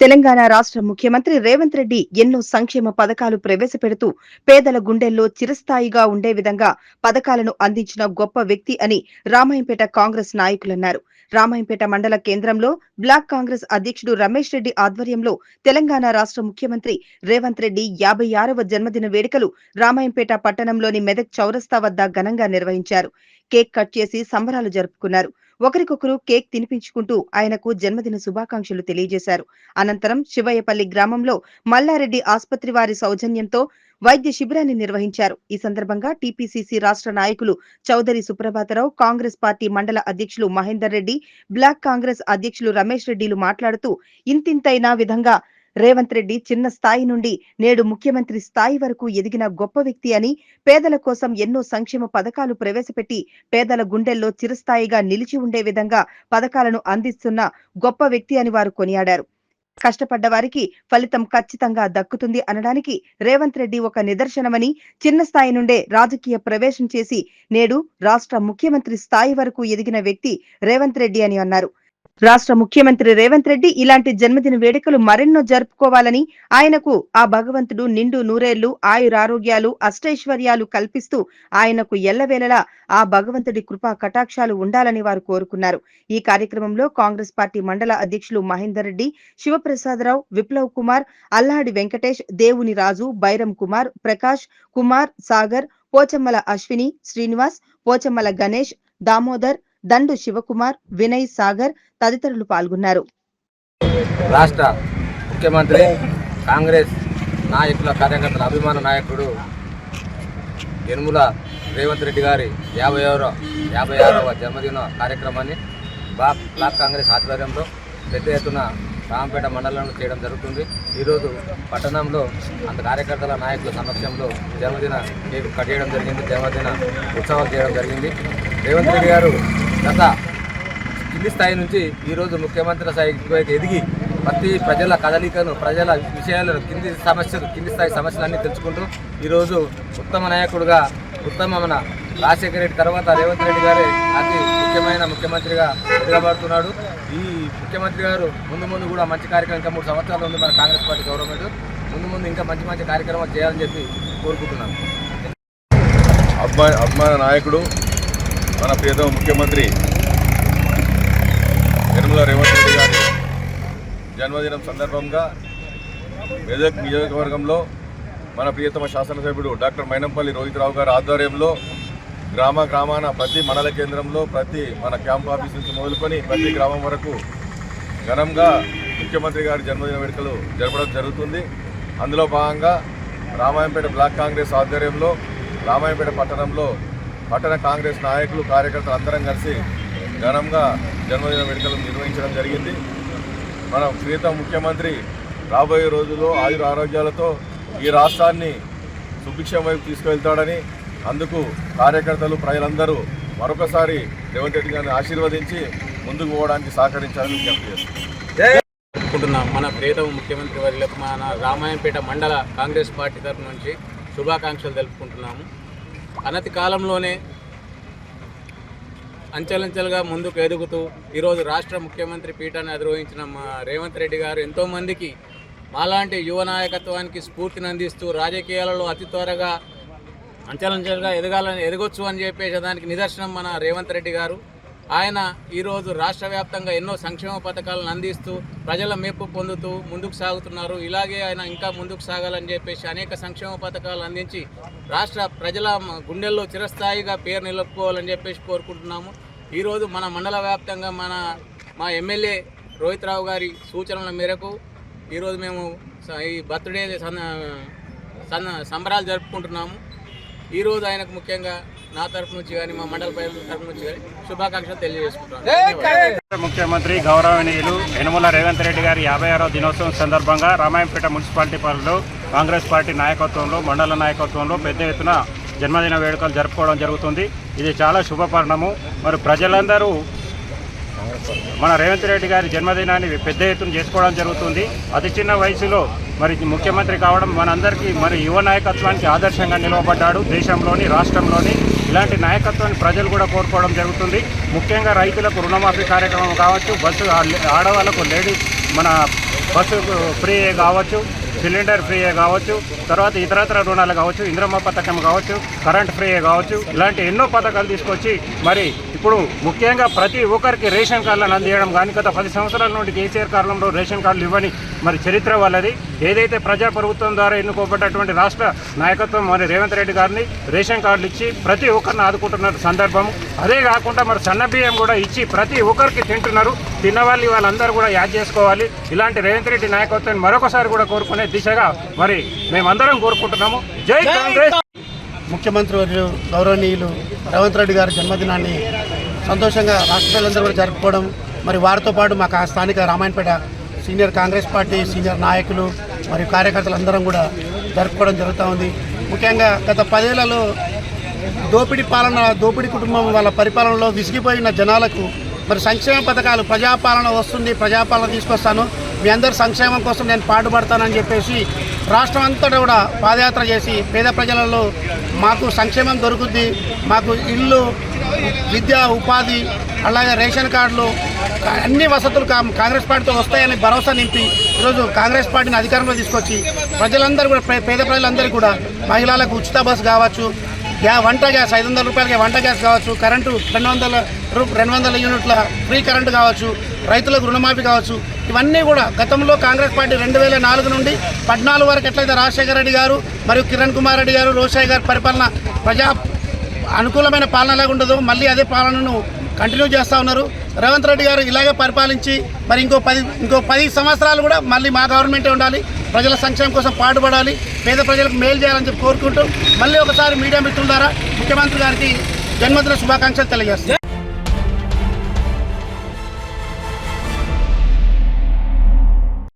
తెలంగాణ రాష్ట్ర ముఖ్యమంత్రి రేవంత్ రెడ్డి ఎన్నో సంక్షేమ పథకాలు ప్రవేశపెడుతూ పేదల గుండెల్లో చిరస్థాయిగా ఉండే విధంగా పథకాలను అందించిన గొప్ప వ్యక్తి అని రామాయంపేట కాంగ్రెస్ నాయకులన్నారు. రామాయంపేట మండల కేంద్రంలో బ్లాక్ కాంగ్రెస్ అధ్యక్షుడు రమేష్ రెడ్డి ఆధ్వర్యంలో తెలంగాణ రాష్ట్ర ముఖ్యమంత్రి రేవంత్ రెడ్డి యాభై ఆరవ జన్మదిన వేడుకలు రామాయంపేట పట్టణంలోని మెదక్ చౌరస్తా వద్ద ఘనంగా నిర్వహించారు. కేక్ కట్ చేసి సంబరాలు జరుపుకున్నారు. ఒకరికొకరు కేక్ తినిపించుకుంటూ ఆయనకు జన్మదిన శుభాకాంక్షలు తెలియజేశారు. అనంతరం శివయ్యపల్లి గ్రామంలో మల్లారెడ్డి ఆసుపత్రి వారి సౌజన్యంతో వైద్య శిబిరాన్ని నిర్వహించారు. ఈ సందర్భంగా టీపీసీసీ రాష్ట్ర నాయకులు చౌదరి సుప్రభాతరావు కాంగ్రెస్ పార్టీ మండల అధ్యక్షులు మహేందర్ రెడ్డి బ్లాక్ కాంగ్రెస్ అధ్యక్షులు రమేష్ రెడ్డిలు మాట్లాడుతూ ఇంతింతైన విధంగా రేవంత్ రెడ్డి చిన్న స్థాయి నుండి నేడు ముఖ్యమంత్రి స్థాయి వరకు ఎదిగిన గొప్ప వ్యక్తి అని పేదల కోసం ఎన్నో సంక్షేమ పథకాలు ప్రవేశపెట్టి పేదల గుండెల్లో చిరస్థాయిగా నిలిచి ఉండే విధంగా పథకాలను అందిస్తున్న గొప్ప వ్యక్తి అని వారు కొనియాడారు. కష్టపడ్డ వారికి ఫలితం ఖచ్చితంగా దక్కుతుంది అనడానికి రేవంత్ రెడ్డి ఒక నిదర్శనమని చిన్న స్థాయి నుండే రాజకీయ ప్రవేశం చేసి నేడు రాష్ట్ర ముఖ్యమంత్రి స్థాయి వరకు ఎదిగిన వ్యక్తి రేవంత్ రెడ్డి అని అన్నారు. రాష్ట్ర ముఖ్యమంత్రి రేవంత్ రెడ్డి ఇలాంటి జన్మదిన వేడుకలు మరెన్నో జరుపుకోవాలని ఆయనకు ఆ భగవంతుడు నిండు నూరేళ్ళు ఆయురారోగ్యాలు అష్టైశ్వర్యాలు కల్పిస్తూ ఆయనకు ఎల్లవేళలా ఆ భగవంతుడి కృపా కటాక్షాలు ఉండాలని వారు కోరుకున్నారు. ఈ కార్యక్రమంలో కాంగ్రెస్ పార్టీ మండల అధ్యక్షులు మహేందర్ రెడ్డి శివప్రసాదరావు విప్లవ్ కుమార్ అల్లాడి వెంకటేష్ దేవుని రాజు బైరం కుమార్ ప్రకాష్ కుమార్ సాగర్ పోచమ్మల అశ్విని శ్రీనివాస్ పోచమ్మల గణేష్ దామోదర్ దండు శివకుమార్ వినయ్ సాగర్ తదితరులు పాల్గొన్నారు. రాష్ట్ర ముఖ్యమంత్రి కాంగ్రెస్ నాయకుల కార్యకర్తల అభిమాన నాయకుడు యనుముల రేవంత్ రెడ్డి గారి యాభై ఆరో యాభై ఆరవ జన్మదిన కార్యక్రమాన్ని బ్లాక్ బ్లాక్ కాంగ్రెస్ ఆధ్వర్యంలో పెద్ద ఎత్తున రామపేట మండలంలో చేయడం జరుగుతుంది. ఈరోజు పట్టణంలో అంత కార్యకర్తల నాయకుల సమక్షంలో జన్మదిన కేక్ కట్ చేయడం జరిగింది. జన్మదిన ఉత్సవాలు చేయడం జరిగింది. రేవంత్ రెడ్డి గారు గత కింది స్థాయి నుంచి ఈరోజు ముఖ్యమంత్రి స్థాయికి ఎదిగి ప్రతి ప్రజల కదలికను ప్రజల విషయాలను కింది సమస్యలు కింది స్థాయి సమస్యలన్నీ తెలుసుకుంటూ ఈరోజు ఉత్తమ నాయకుడుగా ఉత్తమ మన రాజశేఖర రెడ్డి తర్వాత రేవంత్ రెడ్డి గారే అతి ముఖ్యమైన ముఖ్యమంత్రిగా నిలబడుతున్నాడు ఈ ముఖ్యమంత్రి గారు ముందు ముందు కూడా మంచి కార్యక్రమం ఇంకా మూడు సంవత్సరాలు ఉంది మన కాంగ్రెస్ పార్టీ గవర్నమెంట్. ముందు ముందు ఇంకా మంచి మంచి కార్యక్రమాలు చేయాలని చెప్పి కోరుకుంటున్నాను. అబ్బాయి అభిమాన నాయకుడు మన ప్రియతమ ముఖ్యమంత్రి నిర్మల రేవంత్ రెడ్డి గారి జన్మదినం సందర్భంగా మెదక్ నియోజకవర్గంలో మన ప్రియతమ శాసనసభ్యుడు డాక్టర్ మైనంపల్లి రోహిత్రావు గారి ఆధ్వర్యంలో గ్రామ గ్రామాన ప్రతి మండల కేంద్రంలో ప్రతి మన క్యాంప్ ఆఫీస్ నుంచి మొదలుకొని ప్రతి గ్రామం వరకు ఘనంగా ముఖ్యమంత్రి గారి జన్మదిన వేడుకలు జరపడం జరుగుతుంది. అందులో భాగంగా రామాయంపేట బ్లాక్ కాంగ్రెస్ ఆధ్వర్యంలో రామాయంపేట పట్టణంలో పట్టణ కాంగ్రెస్ నాయకులు కార్యకర్తలు అందరం కలిసి ఘనంగా జన్మదిన వేడుకలు నిర్వహించడం జరిగింది. మన ప్రియతమ ముఖ్యమంత్రి రాబోయే రోజుల్లో ఆయుర ఆరోగ్యాలతో ఈ రాష్ట్రాన్ని సుభిక్షం వైపు తీసుకువెళ్తాడని అందుకు కార్యకర్తలు ప్రజలందరూ మరొకసారి రేవంత్ రెడ్డి గారిని ఆశీర్వదించి ముందుకు పోవడానికి సహకరించాలని విజ్ఞప్తి చేస్తున్నాం. మన ప్రియతమ ముఖ్యమంత్రి వర్యులకు మన రామాయంపేట మండల కాంగ్రెస్ పార్టీ తరఫు నుంచి శుభాకాంక్షలు తెలుపుకుంటున్నాము. అనతి కాలంలోనే అంచెలంచెలుగా ముందుకు ఎదుగుతూ ఈరోజు రాష్ట్ర ముఖ్యమంత్రి పీఠాన్ని అధిరోహించిన మా రేవంత్ రెడ్డి గారు ఎంతోమందికి మాలాంటి యువ నాయకత్వానికి స్ఫూర్తిని అందిస్తూ రాజకీయాలలో అతి త్వరగా అంచెలంచెలుగా ఎదగాలని ఎదగొచ్చు అని చెప్పేసి దానికి నిదర్శనం మన రేవంత్ రెడ్డి గారు. ఆయన ఈరోజు రాష్ట్ర వ్యాప్తంగా ఎన్నో సంక్షేమ పథకాలను అందిస్తూ ప్రజల మెప్పు పొందుతూ ముందుకు సాగుతున్నారు. ఇలాగే ఆయన ఇంకా ముందుకు సాగాలని చెప్పేసి అనేక సంక్షేమ పథకాలు అందించి రాష్ట్ర ప్రజల గుండెల్లో చిరస్థాయిగా పేరు నిలుపుకోవాలని చెప్పేసి కోరుకుంటున్నాము. ఈరోజు మన మండల వ్యాప్తంగా మన మా ఎమ్మెల్యే రోహిత్ రావు గారి సూచనల మేరకు ఈరోజు మేము స- ఈ బర్త్డే సంబరాలు జరుపుకుంటున్నాము. ఈరోజు ఆయనకు ముఖ్యంగా నా తరపు నుంచి కానీ మా మండల ప్రజల తరపు నుంచి కానీ శుభాకాంక్షలు తెలియజేసుకుంటున్నాను. ముఖ్యమంత్రి గౌరవనీయులు యనుమల రేవంత్ రెడ్డి గారి యాభై ఆరో దినోత్సవం సందర్భంగా రామాయంపేట మున్సిపాలిటీ పరిధిలో కాంగ్రెస్ పార్టీ నాయకత్వంలో మండల నాయకత్వంలో పెద్ద ఎత్తున జన్మదిన వేడుకలు జరుపుకోవడం జరుగుతుంది. ఇది చాలా శుభపరిణము. మరి ప్రజలందరూ మన రేవంత్ రెడ్డి గారి జన్మదినాన్ని పెద్ద ఎత్తున చేసుకోవడం జరుగుతుంది. అతి చిన్న వయసులో మరి ముఖ్యమంత్రి కావడం మనందరికీ మరి యువ నాయకత్వానికి ఆదర్శంగా నిలవబడ్డాడు దేశంలోని రాష్ట్రంలోని ఇలాంటి నాయకత్వాన్ని ప్రజలు కూడా కోరుకోవడం జరుగుతుంది. ముఖ్యంగా రైతులకు రుణమాఫీ కార్యక్రమం కావచ్చు బస్సు ఆడవాళ్ళకు లేడీస్ మన బస్సు ఫ్రీ కావచ్చు సిలిండర్ ఫ్రీ కావచ్చు తర్వాత ఇతరత్ర రుణాలు కావచ్చు ఇంద్రమ్మ పథకం కావచ్చు కరెంట్ ఫ్రీ కావచ్చు ఇలాంటి ఎన్నో పథకాలు తీసుకొచ్చి మరి ఇప్పుడు ముఖ్యంగా ప్రతి ఒక్కరికి రేషన్ కార్డులను అందియడం కానీ గత పది సంవత్సరాల నుండి కేసీఆర్ కాలంలో రేషన్ కార్డులు ఇవ్వని మరి చరిత్ర వాళ్ళది. ఏదైతే ప్రజా ప్రభుత్వం ద్వారా ఎన్నుకోబడ్డటువంటి రాష్ట్ర నాయకత్వం మరి రేవంత్ రెడ్డి గారిని రేషన్ కార్డులు ఇచ్చి ప్రతి ఒక్కరిని ఆదుకుంటున్న సందర్భం అదే కాకుండా మరి సన్న బియ్యం కూడా ఇచ్చి ప్రతి ఒక్కరికి తింటున్నారు. తిన్నవాళ్ళు వాళ్ళందరూ కూడా యాడ్ చేసుకోవాలి. ఇలాంటి రేవంత్ రెడ్డి నాయకత్వాన్ని మరొకసారి కూడా కోరుకునే దిశగా మరి మేమందరం కోరుకుంటున్నాము. జై కాంగ్రెస్! ముఖ్యమంత్రి వర్యులు గౌరవనీయులు రేవంత్ రెడ్డి గారి జన్మదినాన్ని సంతోషంగా రాష్ట్ర ప్రజలందరూ కూడా జరుపుకోవడం. మరి వారితో పాటు మాకు ఆ స్థానిక Ramayanapet senior Congress party senior నాయకులు మరియు కార్యకర్తలందరం కూడా జరుపుకోవడం జరుగుతూ ఉంది. ముఖ్యంగా గత పదేళ్ళలో దోపిడీ పాలన దోపిడీ కుటుంబం వాళ్ళ పరిపాలనలో విసిగిపోయిన జనాలకు మరి సంక్షేమ పథకాలు ప్రజాపాలన వస్తుంది ప్రజాపాలన తీసుకొస్తాను. మీ అందరి సంక్షేమం కోసం నేను పాటుపడతానని చెప్పేసి రాష్ట్రం అంతటా కూడా పాదయాత్ర చేసి పేద ప్రజలలో మాకు సంక్షేమం దొరుకుద్ది మాకు ఇల్లు విద్య ఉపాధి అలాగే రేషన్ కార్డులు అన్ని వసతులు కా- కాంగ్రెస్ పార్టీతో వస్తాయని భరోసా నింపి ఈరోజు కాంగ్రెస్ పార్టీని అధికారంలో తీసుకొచ్చి ప్రజలందరూ కూడా పే- పేద ప్రజలందరికీ కూడా మహిళలకు ఉచిత బస్సు కావచ్చు గ్యా వంట గ్యాస్ ఐదు వందల రూపాయలకి వంట గ్యాస్ కావచ్చు కరెంటు రెండు వందల రెండు వందల యూనిట్ల ఫ్రీ కరెంటు కావచ్చు రైతులకు రుణమాఫీ కావచ్చు ఇవన్నీ కూడా గతంలో కాంగ్రెస్ పార్టీ రెండు వేల నాలుగు నుండి పద్నాలుగు వరకు ఎట్లయితే రాజశేఖర రెడ్డి గారు మరియు కిరణ్ కుమార్ రెడ్డి గారు రోషయ్య గారి పరిపాలన ప్రజా అనుకూలమైన పాలన ఎలాగ మళ్ళీ అదే పాలనను కంటిన్యూ చేస్తూ ఉన్నారు. రేవంత్ రెడ్డి గారు ఇలాగే పరిపాలించి మరి ఇంకో పది ఇంకో పది సంవత్సరాలు కూడా మళ్ళీ మా గవర్నమెంటే ఉండాలి. ప్రజల సంక్షేమం కోసం పాటుపడాలి. పేద ప్రజలకు మేలు చేయాలని చెప్పి కోరుకుంటూ మళ్ళీ ఒకసారి మీడియా మిత్రుల ద్వారా ముఖ్యమంత్రి గారికి జన్మదిన శుభాకాంక్షలు తెలియజేస్తాను